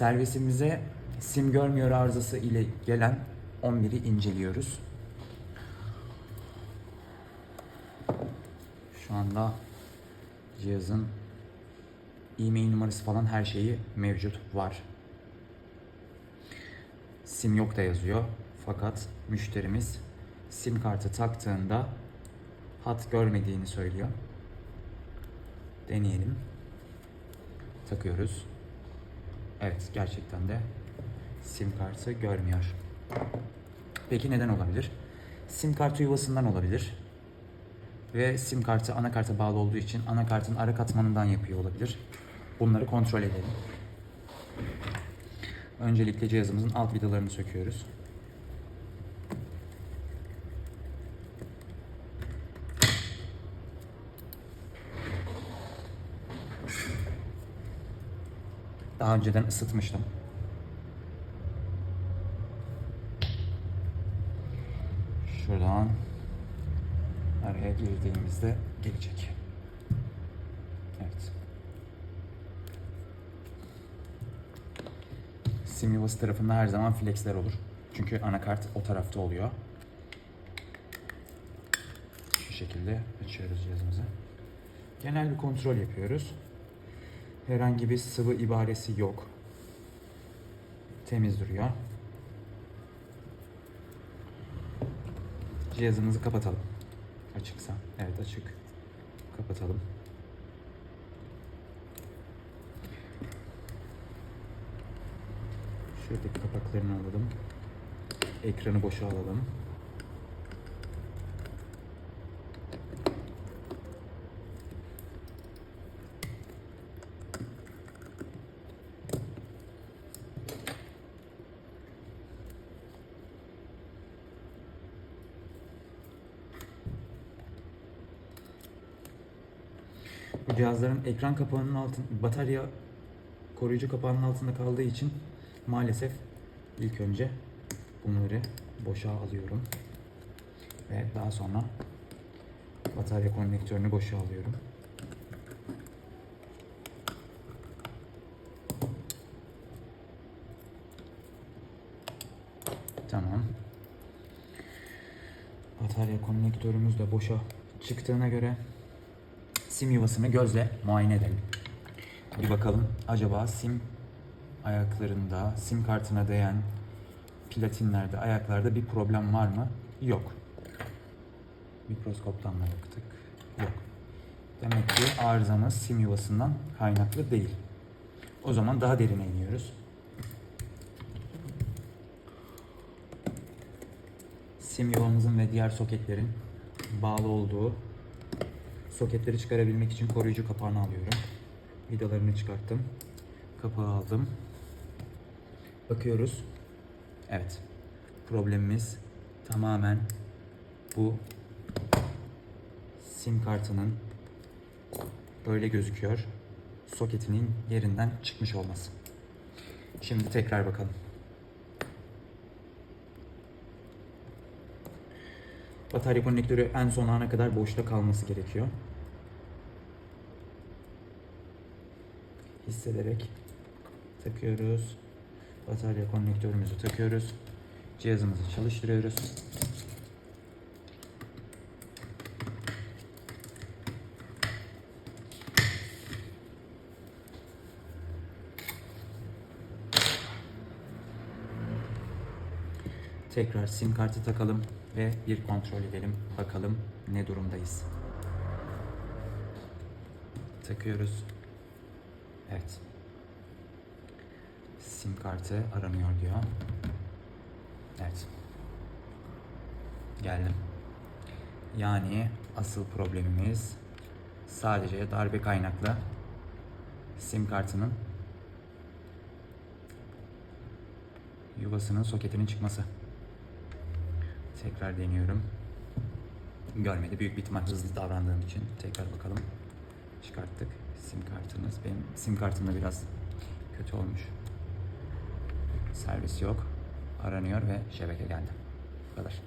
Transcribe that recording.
Servisimize sim görmüyor arızası ile gelen 11'i inceliyoruz. Şu anda cihazın e-mail numarası falan her şeyi mevcut var. Sim yok da yazıyor. Fakat müşterimiz sim kartı taktığında hat görmediğini söylüyor. Deneyelim. Takıyoruz. Evet, gerçekten de sim kartı görmüyor. Peki neden olabilir? Sim kartı yuvasından olabilir. Ve sim kartı anakarta bağlı olduğu için anakartın ara katmanından yapıyor olabilir. Bunları kontrol edelim. Öncelikle cihazımızın alt vidalarını söküyoruz. Daha önceden ısıtmıştım. Şuradan araya girdiğimizde gelecek. Evet. Sim yuvası tarafında her zaman flexler olur. Çünkü anakart o tarafta oluyor. Şu şekilde açıyoruz cihazımızı. Genel bir kontrol yapıyoruz. Herhangi bir sıvı ibaresi yok. Temiz duruyor. Cihazımızı kapatalım. Açıksa. Evet açık. Kapatalım. Şuradaki kapaklarını alalım. Ekranı boşa alalım. Bu cihazların ekran kapağının altın, batarya koruyucu kapağının altında kaldığı için maalesef ilk önce bunları boşa alıyorum. Ve daha sonra batarya konnektörünü boşa alıyorum. Tamam. Batarya konnektörümüz de boşa çıktığına göre sim yuvasını gözle muayene edelim. Bir bakalım acaba sim ayaklarında, sim kartına değen platinlerde, ayaklarda bir problem var mı? Yok. Mikroskoptan da baktık. Yok. Demek ki arızamız sim yuvasından kaynaklı değil. O zaman daha derine iniyoruz. Sim yuvamızın ve diğer soketlerin bağlı olduğu soketleri çıkarabilmek için koruyucu kapağını alıyorum. Vidalarını çıkarttım. Kapağı aldım. Bakıyoruz. Evet. Problemimiz tamamen bu sim kartının böyle gözüküyor. Soketinin yerinden çıkmış olması. Şimdi tekrar bakalım. Batarya konnektörü en son ana kadar boşta kalması gerekiyor. Hissederek takıyoruz. Batarya konnektörümüzü takıyoruz. Cihazımızı çalıştırıyoruz. Tekrar sim kartı takalım ve bir kontrol edelim. Bakalım ne durumdayız. Takıyoruz. Evet. Sim kartı aranıyor diyor. Evet. Geldim. Yani asıl problemimiz sadece darbe kaynaklı sim kartının yuvasının soketinin çıkması. Tekrar deniyorum. Görmedi. Büyük bir ihtimal hızlı davrandığım için. Tekrar bakalım. Çıkarttık. Sim kartınız. Benim sim kartım da biraz kötü olmuş. Servis yok. Aranıyor ve şebeke geldi. Bu kadar.